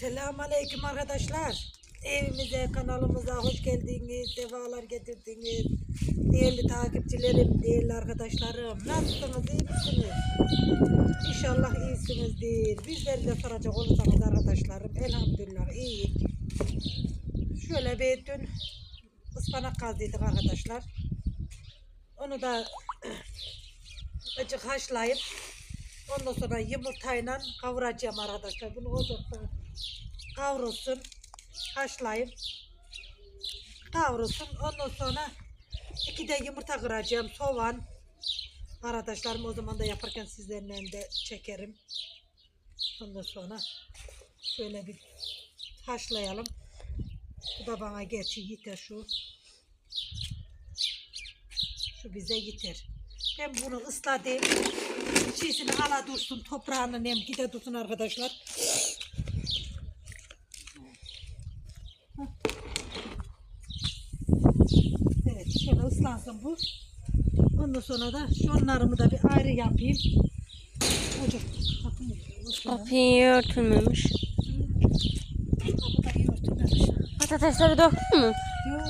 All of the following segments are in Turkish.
Selamun Aleyküm arkadaşlar. Evimize, kanalımıza hoş geldiniz, sefalar getirdiniz. Değerli takipçilerim, değerli arkadaşlarım. Nasılsınız, iyi misiniz? İnşallah iyisinizdir. Bizleri de soracak olursanız arkadaşlarım, elhamdülillah iyi. Şöyle bir dün ıspanak kazdıydık arkadaşlar. Onu da acık haşlayıp Ondan sonra yumurtayla kavuracağım arkadaşlar. Bunu ocakta kavrulsun. Haşlayayım. Kavrulsun. Ondan sonra iki de yumurta kıracağım. Soğan. Arkadaşlarım o zaman da yaparken sizlerle de çekerim. Ondan sonra şöyle bir haşlayalım. Bu da bana geçi yeter şu. Şu bize yeter. Ben bunu ısladım. Çiğsini ala dursun, toprağını nem gide dursun arkadaşlar. Evet, ıslansın bu. Ondan sonra da şunlarımı da bir ayrı yapayım. Ocak, kapı örtülmemiş. İyi örtülmemiş. Patatesleri döktün mü? Yok.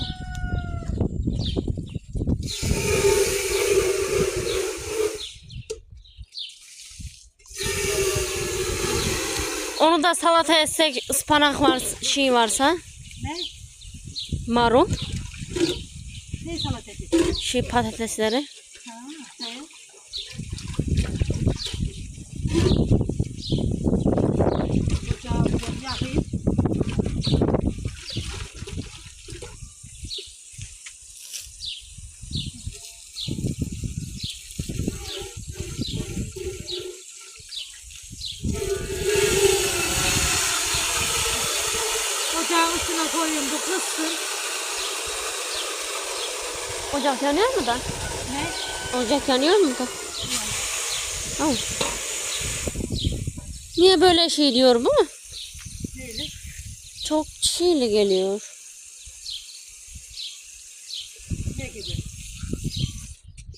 Onu da salata etsek ıspanak var şey varsa Ne? marul Ne salat edeyim? Şey patatesleri. Ha, ne? Ocağı bir yakayım. Ocağın üstüne koyayım bu kızsın. Ocak yanıyor mu da? Ne? Ocak yanıyor mu da? Al. Niye böyle şey diyor bu mu? Çok çiğli geliyor. Ne gibi?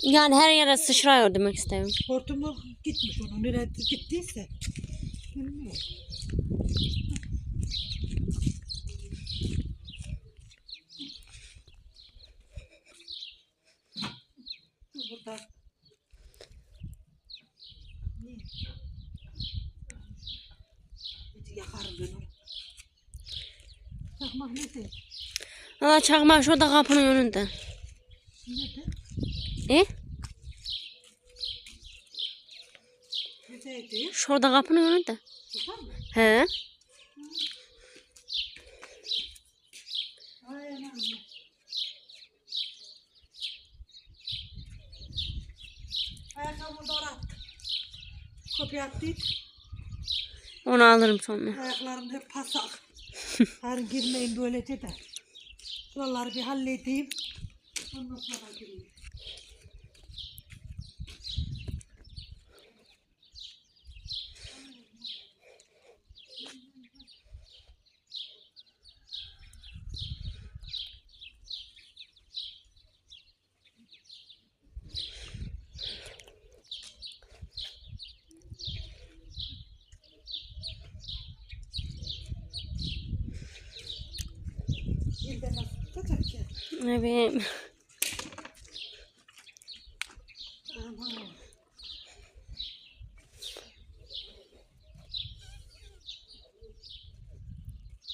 Yani her yere sıçrıyor demek istiyorum. Hortumu gitmiş onun. Nereye gittiyse. Bilmiyorum. Burada. Ne? Hadi yakarım ben onu. Çakmak nerede? Aa çakmak şurada kapının önünde. Nerede? E? Neredeydi? Şurada kapının önünde. Burada mı? He? Ay anam. Ayakkabımı da oraya attım. Kopya attıydı. Onu alırım sonra. Ayaklarım hep pasak. Yarın girmeyin böylece de. Buraları bir halledeyim. Ondan sonra gireyim. Aman.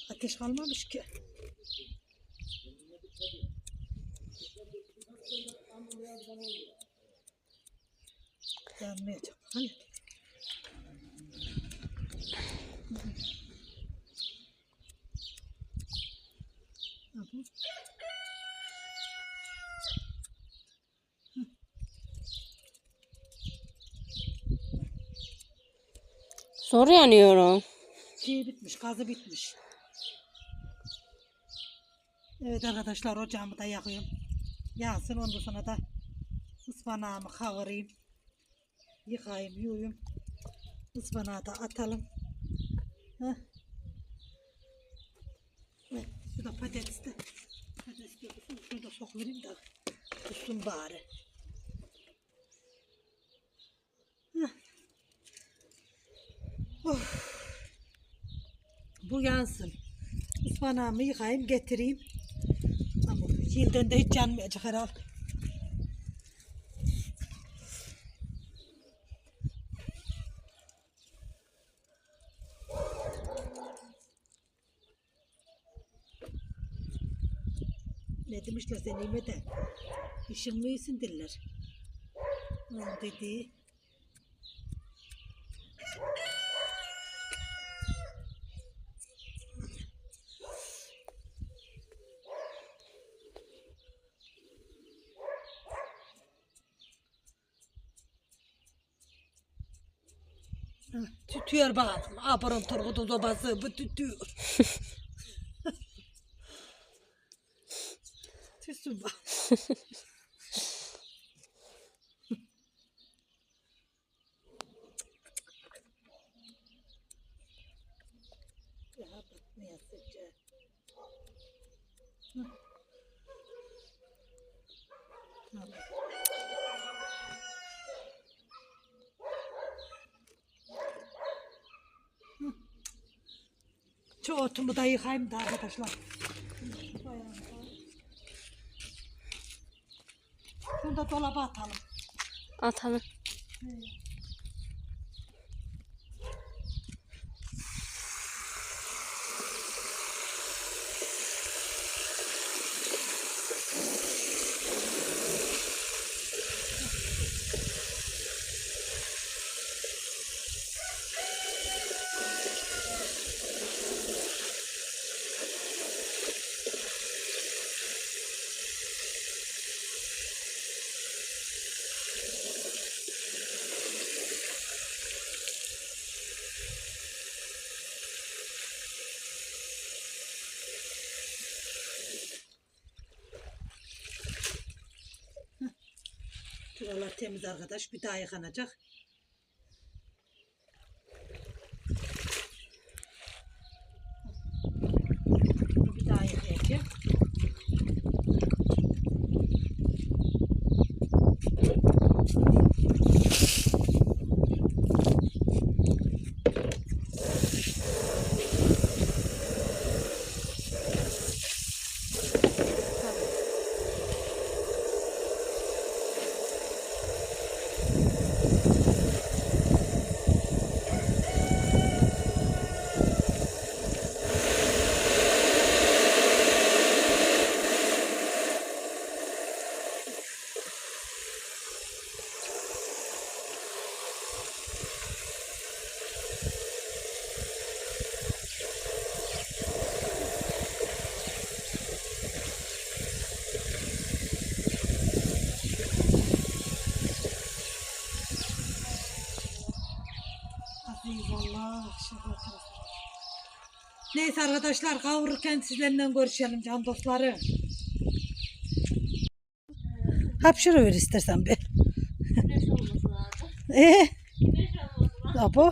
Ateş kalmamış ki. Yanmayacak. Hani? Hı hı. Zor yanıyor o. Şey bitmiş, gazı bitmiş. Evet arkadaşlar ocağımı da yakıyorum. Yansın ondan sonra da ıspanağımı kavurayım. Yıkayayım, yuyayım. Ispanağı da atalım. Heh. Evet, şurada patates de patates de olsun. Şunu da sokuvereyim da tutsun bari. Heh. Of. Bu yansın. Ispanağımı yıkayayım getireyim. Ama yıldan da hiç yanmayacak herhalde. Ne demişler sen de İşin mi iyisin diller. Onun dediği. Tütüyor bakalım. Aparın turgudu sobası bu tütüyor. Tüsün bak. Ya bak ne yapacak. Hı. Allah. Hı. Şu otumu da yıkayayım da arkadaşlar. Şunu da dolaba atalım. Atalım. Şuralar temiz arkadaş. Bir daha yıkanacak. Bir daha yıkayacağım. Aziz Allah. şaka yapıyorum. Neyse arkadaşlar kavururken sizlerle görüşelim can dostları. Hapşırıver istersen bir. Ee, bu.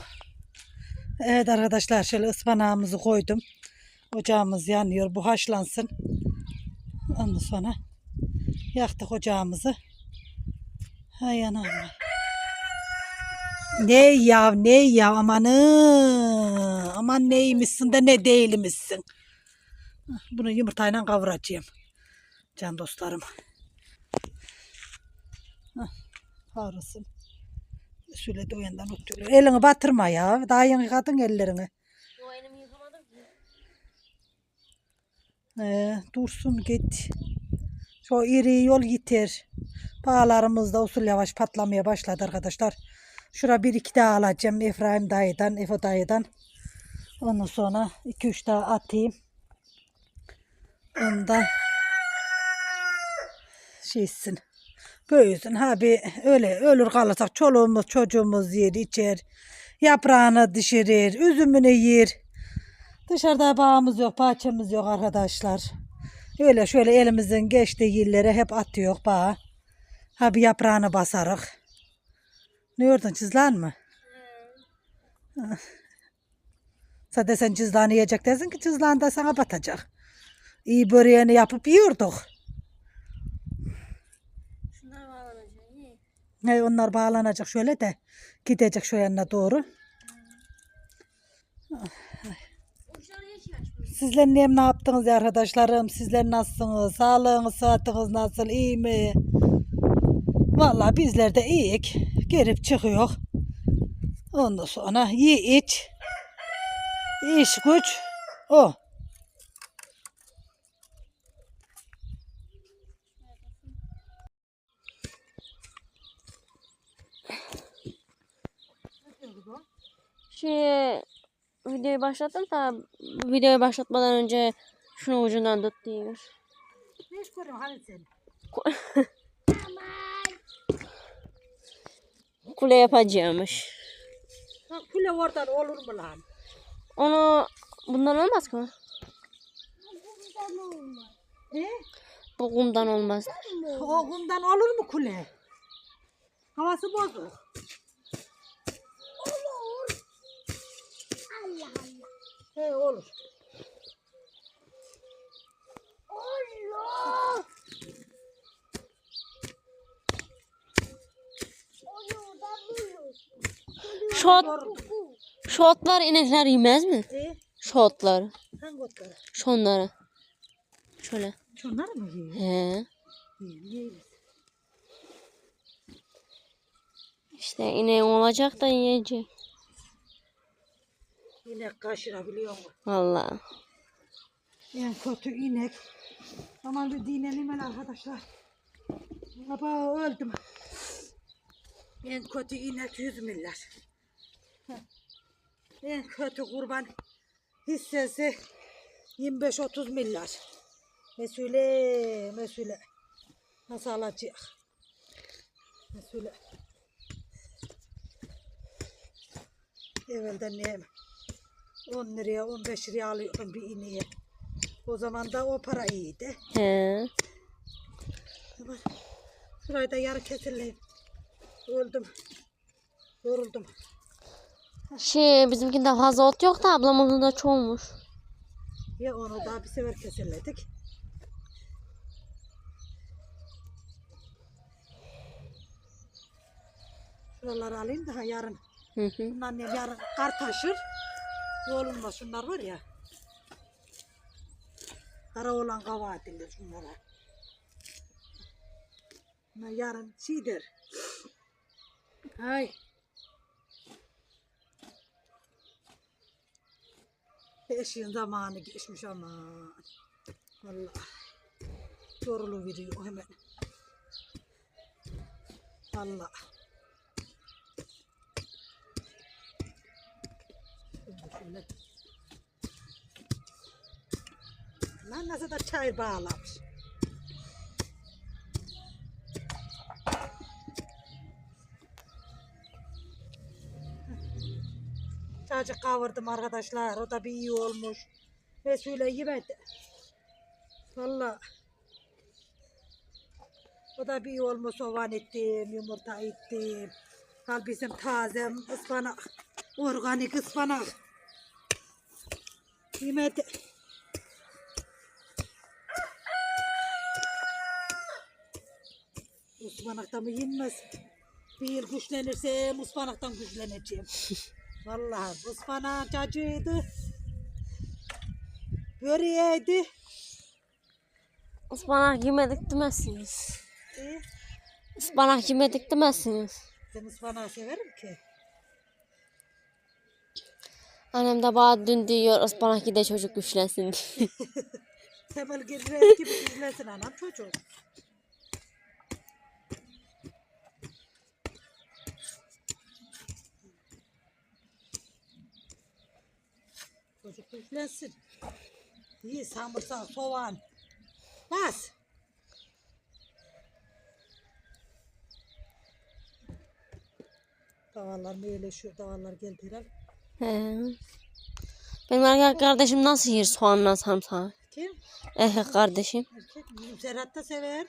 Evet arkadaşlar şöyle ıspanağımızı koydum. Ocağımız yanıyor. Bu haşlansın. Ondan sonra yaktık ocağımızı. Hay anam. Ne ya ne ya amanı. Aman neymişsin de ne değilmişsin. Bunu yumurtayla kavuracağım. Can dostlarım. Hah, Kavrulsun. Şöyle de o yandan oturuyor. Elini batırma ya. Daha yeni yıkadın ellerini. O elimi yıkamadım ki. Ee, dursun git. Şu iri yol yeter. Bağlarımız da usul yavaş patlamaya başladı arkadaşlar. Şura bir iki daha alacağım. Efraim dayıdan, Efo dayıdan. Ondan sonra iki üç daha atayım. Ondan şeysin. Böyüsün. Ha bir öyle ölür kalırsak çoluğumuz çocuğumuz yer içer. Yaprağını düşürür. Üzümünü yer. Dışarıda bağımız yok, bahçemiz yok arkadaşlar. Öyle şöyle elimizin geçtiği yerlere hep atıyor bağa. Ha bir yaprağını basarık. Ne gördün cızlan mı? Zaten sen cızlanı yiyecek desin ki cızlan da sana batacak. İyi böreğini yapıp yiyorduk. Şunlar bağlanacak. iyi. He, onlar bağlanacak şöyle de gidecek şu yanına doğru. Uçları Sizler ne, ne yaptınız ya arkadaşlarım? Sizler nasılsınız? Sağlığınız, sıhhatiniz nasıl? İyi mi? Vallahi bizler de iyiyik. Girip çıkıyor. Ondan sonra ye iç. İş güç. O. Şey videoyu başlattım da videoyu başlatmadan önce şunu ucundan tut diyor. Ne iş görüyorsun Halil sen? Kule yapacağımış. Ha, kule oradan olur mu lan? Onu bundan olmaz mı? Ne? Bu kumdan olmaz. O kumdan olur mu kule? Havası bozuk. Olur. Allah Allah. He olur. Olur. Olur da buyur. Şot, şotlar inekler yemez mi? E, Şotlar. hangi otları? Şunları. Şöyle. Şunlar mı yiyor? He. İşte ineğin olacak da yiyecek. İnek kaşırabiliyor mu? Vallahi. En kötü inek. Aman bir dinelim el arkadaşlar. Baba öldüm. En kötü inek 100 milyar. En kötü kurban hissesi 25-30 milyar. Mesule, mesule. Nasıl alacak? Mesule. Evvelden ne 10 liraya 15 liraya alıyordum bir ineği. O zaman da o para iyiydi. He. Şurayı da yarı kesileyim. Öldüm. Yoruldum. Şey bizimkinde fazla ot yok da ablamın da çoğulmuş. Ya onu daha bir sefer keserledik. Şuraları alayım daha yarın. Hı hı. Annem yarın kar taşır. Oğlumla şunlar var ya. Kara olan kava edilir şunlara. Bunlar yarın şeydir. Ay. Eşiğin zamanı geçmiş ama. Allah. Yorulu veriyor hemen. Allah. Şöyle şöyle. Lan nasıl da çay bağlamış. Çocuk kavurdım arkadaşlar. O da bir iyi olmuş. Mesule yemedi. Valla. O da bir iyi olmuş. Soğan ettim, yumurta ettim. Al bizim taze ıspanak. Organik ıspanak. Yemedi. Ispanakta mı yenmez? Bir güçlenirsem ıspanaktan güçleneceğim. Vallahi ıspanak cacıydı. Böreğiydi. Ispanak yemedik demezsiniz. İyi. Ispanak yemedik demezsiniz. Ben ıspanağı severim ki. Annem de bana dün diyor ıspanak gide çocuk güçlensin. Temel gibi izlesin anam çocuk. Çocuk güçlensin. İyi samırsak, soğan. Bas. Davallar böyle şu davallar geldiler. He. Benim erkek kardeşim nasıl yer soğanla sarımsağı? Kim? Erkek kardeşim. Erkek bizim Serhat da sever.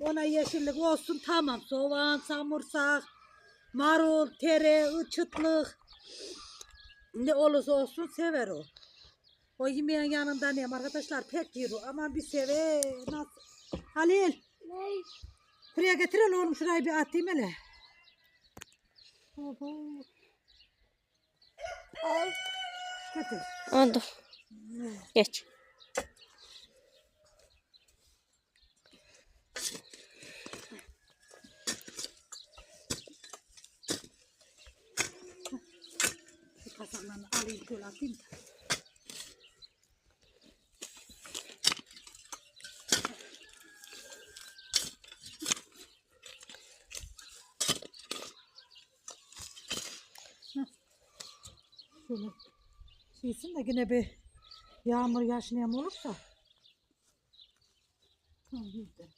Ona yeşillik olsun tamam. Soğan, samursak, marul, tere, çıtlık. Ne olursa olsun sever o. O yemeğin yanında ne arkadaşlar pek yiyor ama bir sever. Nasıl? Halil. Ne? Buraya getirelim oğlum şurayı bir atayım hele. Al. Getir. Evet. Geç. Şu kasaklarını alayım şöyle atayım da. Şöyle şeysin de yine bir yağmur yaşlayan olursa. Tamam bir de.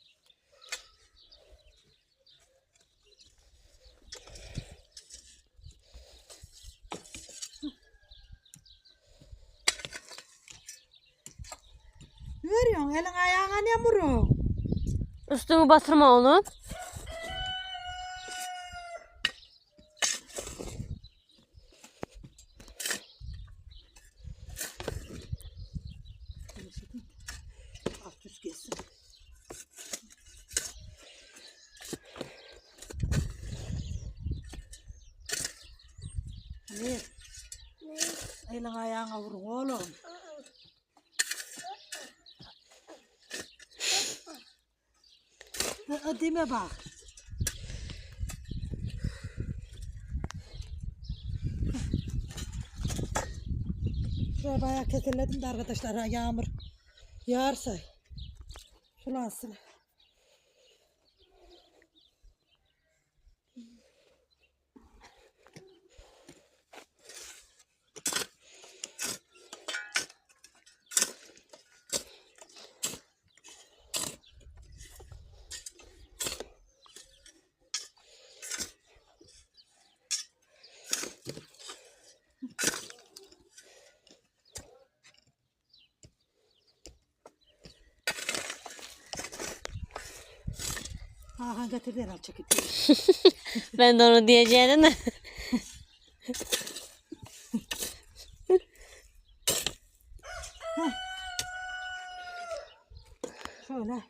Ne veriyorsun? Elin ayağına ne vuruyor? Üstümü batırma oğlum. Alt üst gelsin. Ne? Elin ayağına vur oğlum. Ha, Deme bak. Şuraya bayağı keserledim de arkadaşlar ha, yağmur yağarsa sulansın. Getirdi herhalde çekip. Ben de onu diyeceğim de. Şöyle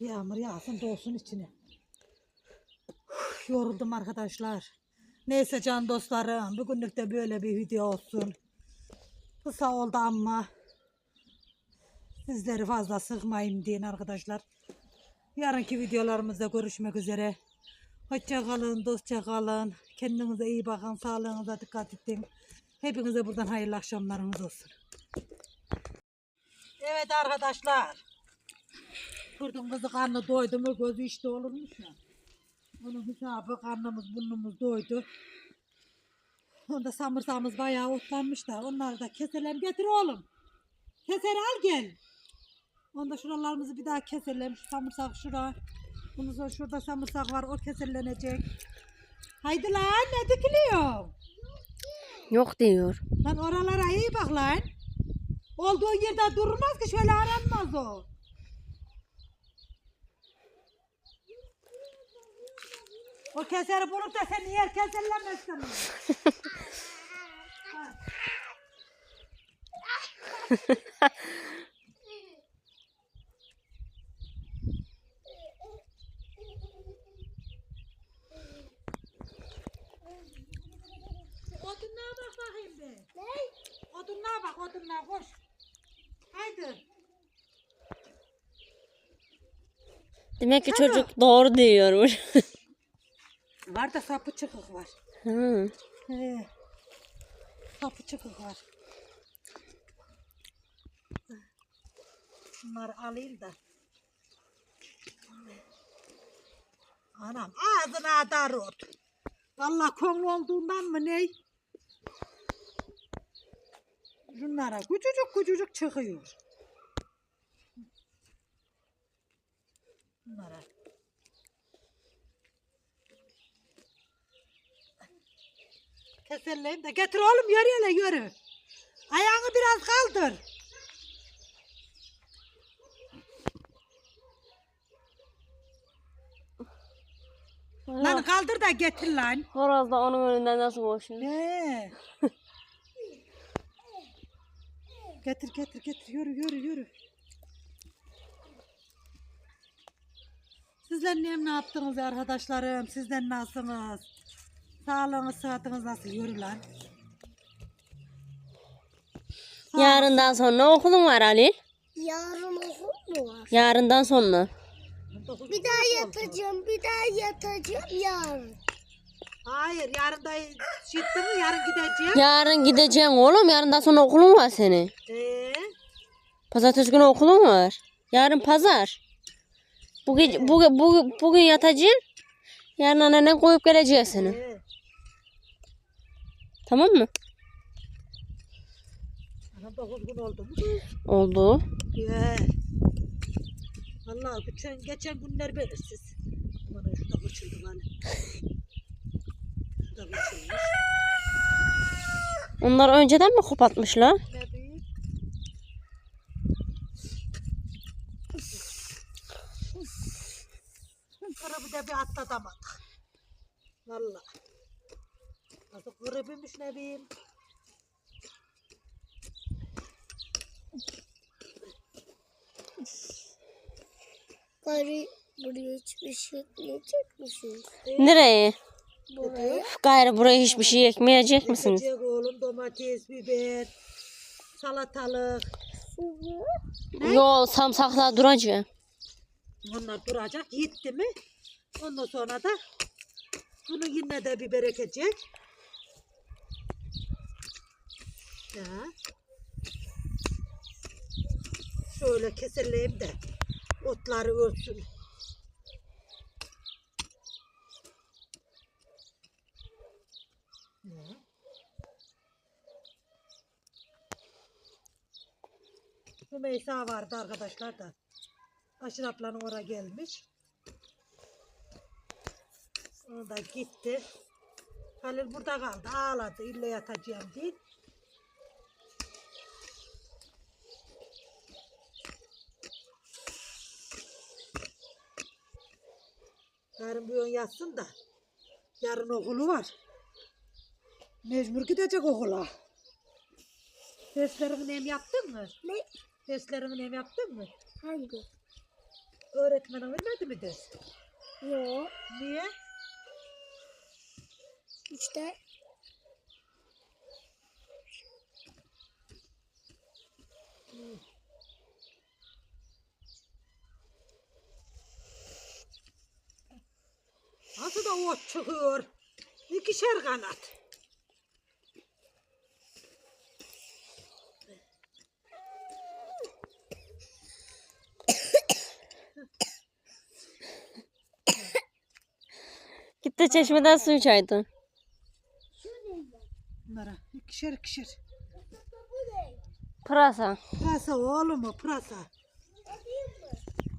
yağmur yağsın dolsun içine. Uf, yoruldum arkadaşlar. Neyse can dostlarım bugünlük de böyle bir video olsun. Kısa oldu ama sizleri fazla sıkmayayım deyin arkadaşlar. Yarınki videolarımızda görüşmek üzere. Hoşça kalın, dostça kalın. Kendinize iyi bakın, sağlığınıza dikkat edin. Hepinize buradan hayırlı akşamlarınız olsun. Evet arkadaşlar. Kurdun kızı karnı doydu mu gözü işte olurmuş ya. Onun hesabı karnımız burnumuz doydu. Onda samırsağımız bayağı otlanmış da onları da keselim getir oğlum. Keser al gel. Onda şuralarımızı bir daha keselim. Şu samırsak şura. Bundan sonra şurada samırsak var o keserlenecek. Haydi lan ne dikiliyor? Yok diyor. Lan oralara iyi bak lan. Olduğu yerde durmaz ki şöyle aranmaz o. O keseri bulup da sen yer keserlemezsin. Odunluğa bak bakayım be. Ne? Odunluğa bak odunluğa koş. Haydi. Demek ki çocuk doğru diyormuş. Var da sapı çıkık var. Hı. He. Sapı çıkık var. Şunları alayım da. Anam ağzına dar ot. Valla konu olduğundan mı ne? Şunlara küçücük küçücük çıkıyor. Bunlara. Keselleyim de getir oğlum yürü hele yürü. Ayağını biraz kaldır. Lan kaldır da getir lan. Horoz da onun önünden nasıl koşuyor? He. getir getir getir yürü yürü yürü. Sizler ne, ne yaptınız arkadaşlarım? Sizler nasılsınız? Sağlığınız, sıhhatiniz nasıl? Yürü lan. Yarından sonra okulun var Halil. Yarın okul mu var? Yarından sonra. Bir daha yatacağım, bir daha yatacağım yarın. Hayır yarın da şitti mi yarın gideceğim. Yarın gideceksin oğlum. Yarından sonra okulun var senin. Ee, Pazartesi günü okulun var. Yarın pazar. Bu gece, bu, bu, bugün yatacaksın. Yarın annene koyup geleceğiz seni. ee. Tamam mı? Ana gün oldu mu? Oldu. Ye. Vallahi geçen, geçen günler belirsiz. Bana şurada kaçırdı bana. Kaçırmış. Onlar önceden mi büyük. Kırıbı da bir atlatamadık. Vallahi. Nasıl kırıbıymış ne bileyim. Gari buraya hiçbir şey yiyecek misin? Nereye? Buraya. Gayrı buraya hiçbir şey ekmeyecek misiniz? Ekecek oğlum domates, biber, salatalık. Yo samsaklar duracak. Onlar duracak. Yitti mi? Ondan sonra da bunu yine de biber ekecek. Ya. Şöyle keseleyim de otları ölsün. Rümeysa vardı arkadaşlar da. Aşır ablanın oraya gelmiş. O da gitti. Halil burada kaldı. Ağladı. İlle yatacağım diye. Yarın bir ön yatsın da. Yarın okulu var. Mecbur gidecek okula. Derslerini hem yaptın mı? Ne? Derslerini hem yaptın mı? Hangi? Öğretmenin vermedi mi ders? Yok. Niye? İşte Nasıl da ot çıkıyor? İkişer kanat. Gitti çeşmeden su içaydın. Bunlara ikişer ikişer. Pırasa. Pırasa oğlum o pırasa.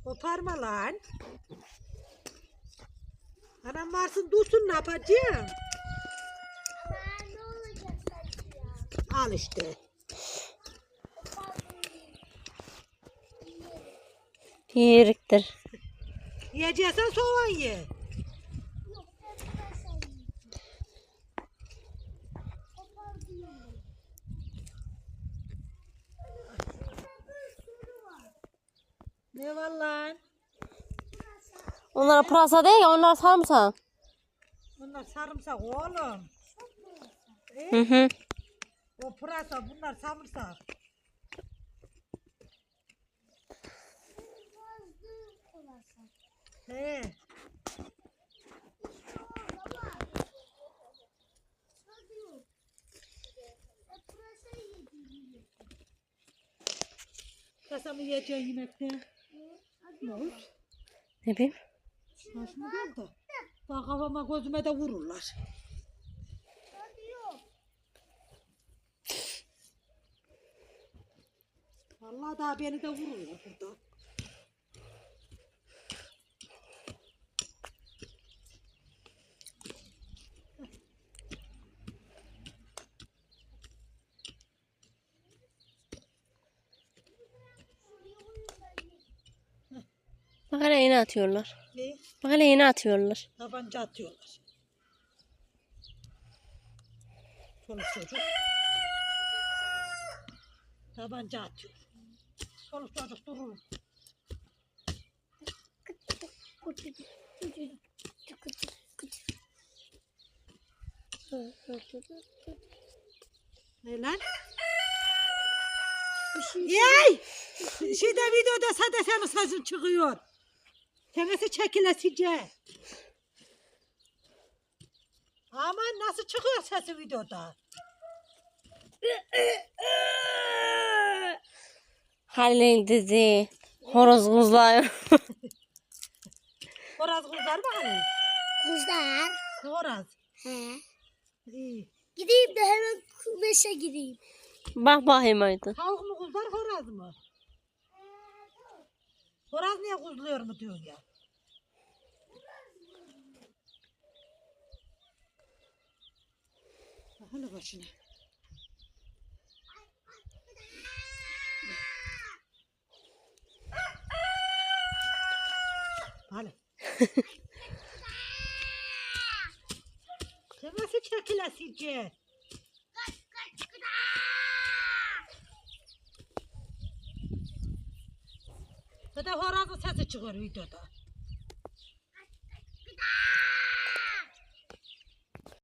Koparma lan. Anam varsın dursun ne yapacağım? Al işte. Yiyiriktir. Yiyeceksen soğan ye. Yok sen sen Kopardım. Ne var lan? Onlar pırasa değil ya onlar sarımsak. Bunlar sarımsak oğlum. Hı hı. O pırasa bunlar sarımsak. He. Pırasa mı yiyeceksin yemekte? Ne oldu? Ne bileyim. Hoş mu geldi? Bak kafama gözüme de vururlar. Vallahi daha beni de vururlar burada. Bak hele yine atıyorlar. Ne? Bak hele yine atıyorlar. Tabanca atıyorlar. Çoluk çocuk. Tabanca atıyor. Çoluk çocuk durur. Ne lan? Yey! Şeyde videoda sade senin sesin çıkıyor. Senesi çekilesice. Aman nasıl çıkıyor sesi videoda? Halil dedi. Horoz kuzlar. Horaz kızlar mı hani? Kızlar. Horaz. He. İyi. Gideyim de hemen kumeşe gireyim. Bak bakayım haydi. Tavuk mu kuzlar horaz mı? Horaz niye kuzluyor mu diyorsun ya? Hele başına. Sen nasıl çekilesince? Bir de horazın sesi çıkıyor videoda.